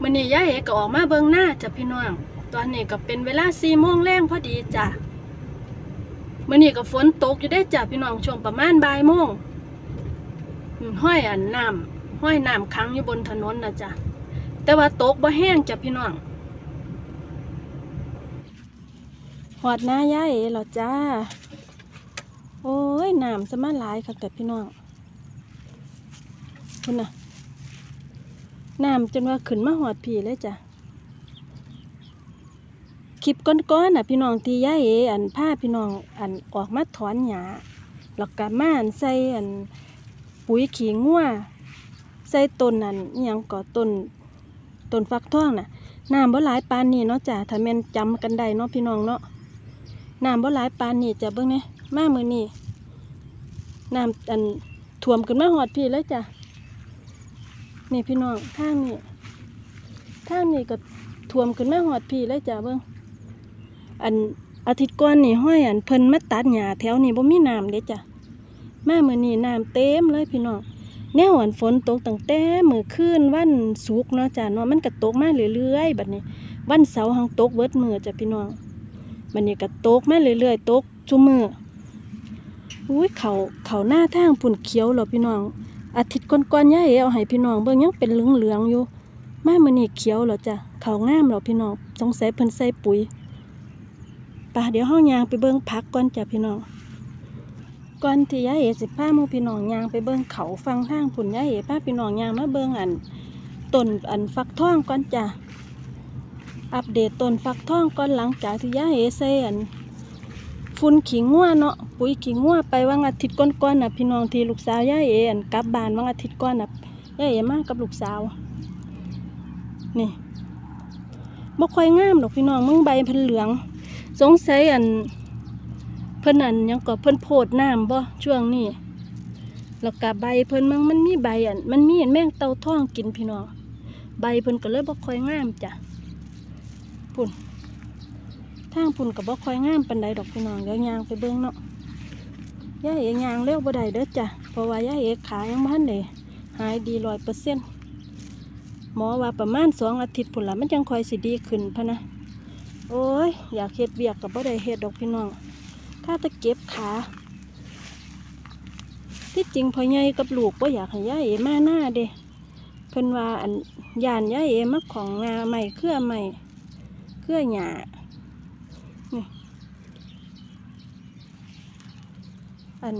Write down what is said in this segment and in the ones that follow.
มื้อนี้ย่าเอ๋ก็ออกมาเบิ่งหน้าจ้ะพี่น้อง ตอนนี้ก็เป็นเวลา4โมงแรงพอดีจ้ะมื้อนี้ก็ฝนตกอยู่ได้จ้ะพี่น้องช่วงประมาณบ่ายโมงห้อยอันน้ำห้อยน้ำค้างอยู่บนถนนนะจ้ะแต่ว่าตกบ่แห้งจ้ะพี่น้องหอดหน้าย่าเอ๋หรอจ้า โอ้ยน้ำสมาหลายค่ะแต่พี่น้องคุณน่ะ น้ำจนว่าขึ้นมาหอดผีเลยจ้ะคลิปก้อนๆน่ะพี่น้องที่ย่าเออันผ้าพี่น้องอันออกมาถอนหญ้าแล้วก็มาอันใส่อันปุ๋ยขี้งัวใส่ต้นอันอยังก่อต้นต้นฟักทองน่ะน้ำบ่หลายปานนี้เนาะจ้ะถ้าแม่นจำกันได้เนาะพี่น้องเนาะน้ำบ่หลายปานนี้จ้ะเบิ่งเนี่ยมามือนี้น้ำอันท่วมขึ้นมาหอดพี่เลยจ้ะ นี่พี่น้องทางนี้ทางนี้ก็ท่วมขึ้นมาหอดพี่เลยจ้ะเบิ่งอันอาทิตย์ก่อนนี่ห้อยอันเพิ่นมาตัดหญ้าแถวนี้บ่มีน้ำเด้จ้ะมามื้อนี้น้ำเต็มเลยพี่น้องแนวอันฝนตกตั้งแต่มือคืนวันศุกร์เนาะจ้ะเนาะมันก็ตกมาเรื่อยๆบัดนี้ วันเสาร์หังตกเบิร์ดมือจ้ะพี่น้องบัดนี้ก็ตกมาเรื่อยๆตกซุมื้ออุ้ยเขาเขาหน้าทางพุ่นเขียวเหรอพี่น้อง อาทิตย์ก่อนๆย่าเอ๋เอาให้พี่น้องเบิ่งยังเป็นเหลืองๆอยู่มามื้อนี้เขียวแล้วจ้ะเขางามแล้วพี่น้องสงสัยเพิ่นใส่ปุ๋ยป่ะเดี๋ยวเฮายางไปเบิ่งผักก่อนจ้ะพี่น้องก่อนที่ย่าเอ๋สิพาหมู่พี่น้องยางไปเบิ่งเขาฟังทางพุ่นย่าเอ๋พาพี่น้องยางมาเบิ่งอันต้นอันฟักทองก่อนจ้ะอัปเดตต้นฟักทองก่อนหลังจากที่ย่าเอ๋ใส่อัน ฝุ่นขี้งัวเนาะปุ๋ยขี้งัวไปวันอาทิตย์ก่อนๆน่ะพี่น้องที่ลูกสาวย่าเอ๋นกลับบ้านวันอาทิตย์ก่อนน่ะย่าเอ๋มากกับลูกสาว นี่บ่ค่อยงามดอกพี่น้องมึงใบเพิ่นเหลือง สงสัยอันเพิ่นอันยังก็เพิ่นโพดน้ำบ่ช่วงนี้แล้วก็ใบเพิ่นมันมันมีใบอันมันมีอันแมงเต่าทองกินพี่น้องใบเพิ่นก็เลยบ่ค่อยงามจ้ะพุ่น ทางพุ่นกับบ่ค่อยงามปานใดดอกพี่น้องเดี๋ยวยางไปเบิ่งเนาะย่าเอ๋ยางเร็วบ่ได้เด้อจ้ะเพราะว่าย่าเอ๋ขายังบ่ทันได้หายดีร้อยเปอร์เซ็นต์หมอว่าประมาณสองอาทิตย์พุ่นละมันจังค่อยสิดีขึ้นพะนะโอ้ยอยากเฮ็ดเวียกกับบ่ได้เฮ็ดดอกพี่น้องถ้าแตะเก็บขาที่จริงพ่อใหญ่กับลูกบ่อยากให้ย่าเอ๋มาหน้าเด้เพิ่นว่าอันยานย่าเอ๋มาของงาใหม่เครื่อใหม่เครื่อหญ้า อัน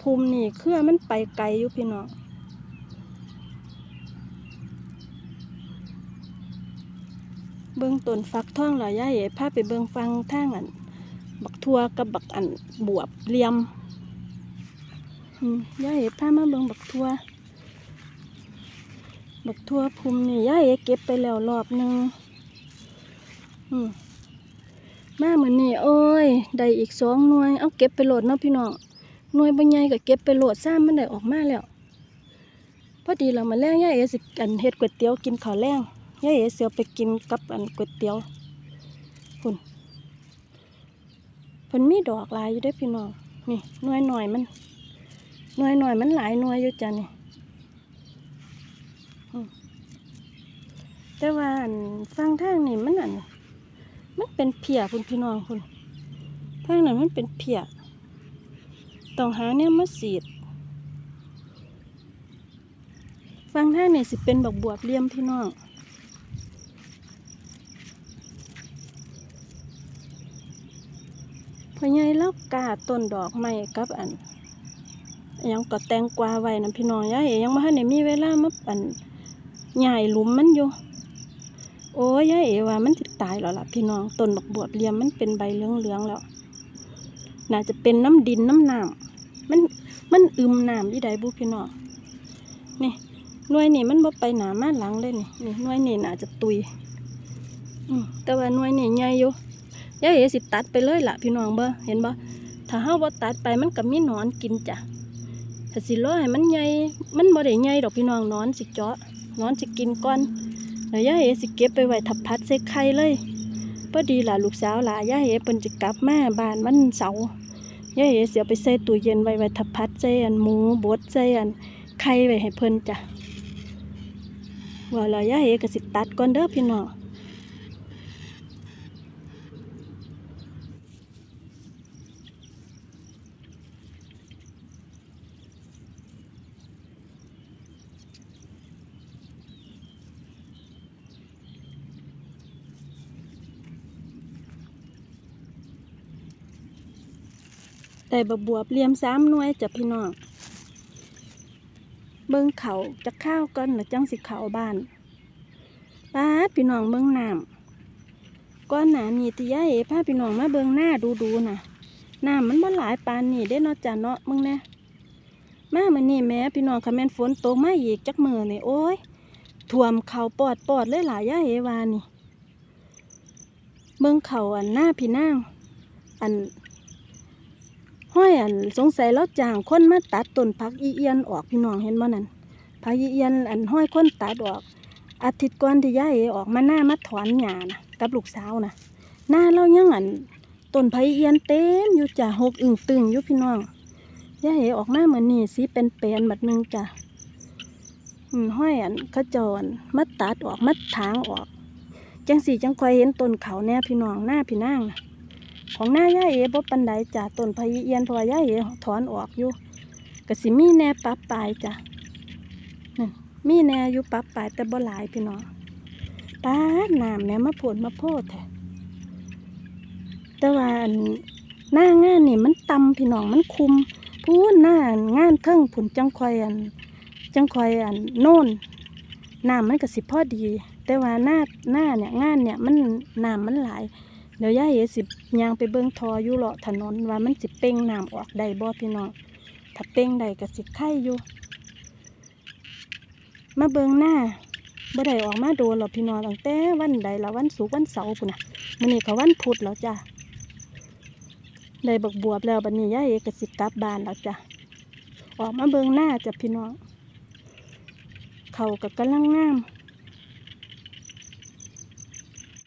ภูมินี่เครือมันไปไกลอยู่พี่น้องเบิ้องต้นฟักท่องหรอย่าเอ๋พาไปเบิ้องฟังทางอัน บักทัวกับบักอันบวบเลี่ยมย่าเอ๋พามาเบิ้งบักทัวบักทัวภูมินี่ย่าเอ๋เก็บไปแล้วรอบหนึ่งอืม มาเหมือนนี่โอ้ยได้อีกสองหน่วย เอาเก็บไปโหลดเนาะพี่น้องหน่วยบางใหญ่ก็เก็บไปโหลดซ้ำมันได้ออกมาแล้วพอดีเรามาแล้งย่าเอสิกันเฮ็ดก๋วยเตี๋ยวกินข้าวแรงย่าเอเสียวไปกินกับอันก๋วยเตี๋ยวคุณเพิ่นมีดอกลายอยู่ด้อพี่น้องนี่หน่วยหน่อยมันหน่วยหน่อยมันหลายหน่วยอยู่จ้ะนี่แต่ว่าฟังทางนี่มันอัน มันเป็นเพียคุณพี่น้องคุณทางนั้นมันเป็นเพียต้องหาเนี่ยมาสีดฟังทางนี่สิเป็นบักบวบเลี่ยมพี่น้องพอใหญ่แล้วกาต้นดอกไม้กับอันยังก็แตงกวาไว้นะพี่น้องยายเอ๋ยังบ่ทันได้มีเวลามาอันใหญ่หลุมมันอยู่ โอ้ยยายเอ๋ว่ามันจะ ตายแล้วล่ะพี่น้องต้นบักบวบเลียมมันเป็นใบเหลืองๆแล้ว น่าจะเป็นน้ำดินน้ำน้ำมันมันอึมน้ำยี่ใดบุพี่น้องนี่หน่วยนี่มันบ่ไปหนามาหลังเลยนี่นี่หน่วยนี่น่าจะตุยอืแต่ว่าหน่วยนี่ใหญ่อยู่ยายเอสิตัดไปเลยล่ะพี่น้องเบ่เห็นบ่ถ้าเฮาบ่ตัดไปมันก็มีหนอนกินจ้ะถ้าสิรอให้มันใหญ่มันบ่ได้ใหญ่ดอกพี่น้องนอนสิเจาะนอนสิกินก่อน แล้วย่าเอสิเก็บไปไว้ทับพัดเซกไข่เลยพอดีล่ะลูกสาวล่ะย่าเอเป็นจะกลับมาบ้านวันเสาร์ย่าเอเสียไปใส่ตู้เย็นไว้ไว้ทับพัดใส่อันหมูบดใส่อันไข่ไว้ให้เพิ่นจ้ะว่าแล้วยายเอก็สิตัดก่อนเด้อพี่น้อง ได้บบบวบเลียมสามหน่วยจ้ะพี่น้อง เบิ่งเขาจะข้าวก่อนหรือจังสิเขาบ้านป้าพี่น้องเบิ่งน้ำก้อนหนานี่ที่ยาเอพาพี่น้องมาเบิ่งหน้าดูดูนะน้ำมันบ่หลายปานนี่เด้เนาะจ้ะเนาะมึงแน่มามื้อนี้แม่พี่น้องคันแมนฝนตกมาอีกจักมือนี่โอ้ยท่วมเขาปอดปอดเลยหลายยาเอวานี่ เบิ่งเขาอันหน้าพี่นางอัน ห้อยอันสงสัยเราจ้างคนมาตัดต้นผักอีเอียนออกพี่น้องเห็นบ่นั่นผักอีเอียนอันห้อยคนตัดออกอาทิตย์ก่อนที่ยายเอออกมาหน้ามาถอนหญ้านะกับลูกสาวนะหน้าเรายังอันต้นผักอีเอียนเต็มอยู่จ้ะหกอึ่งตึงอยู่พี่น้องยายเอออกมาเหมือนนี่สีเป็นแปลนๆบัดนึงจ้ะห้อยอันขจรมาตัดออกมาถางออก จังสีจังคอยเห็นต้นเขาแน่พี่น้องหน้าพี่นางนะ ของหน้าย่าเอ๋บ่ปันใดจ้ะต้นพะยีเอียนพราะว่าย่าเอ๋ถอนออกอยู่ก็สิมีแน่ปรับปลายจ้ะนั่นมีแน่อยู่ปรับปลายแต่บ่หลายพี่น้องป้าน้ำแม่มาผลมาโพดแท้แต่ว่าหน้างานนี่มันต่ำพี่น้องมันคุมพูนหน้างานเทิงผุนจังคอยอันจังคอยอันโน่นน้ำมันก็สิพอดี แต่ว่าหน้าหน้าเนี่ยงานเนี่ยมันน้ำมันหลาย เดี๋ยวยายเอสิยางไปเบิ่งทออยู่เลาะถนนว่ามันสิเป่งน้ำออกได้บ่พี่น้อง ถ้าเป่งได้ก็สิไข่อยู่ มาเบิ่งหน้าบ่ได้ออกมาโดนหรอกพี่น้องตั้งแต่วันใดละวันศุกร์วันเสาร์พุ่นนะมื้อนี้ก็วันพุธแล้วจ้ะได้บักบวบแล้วบัดนี้ยายเอก็สิกลับบ้านแล้วจ้ะออกมาเบิ่งหน้าจ้ะพี่น้องเขาก็กำลังงาม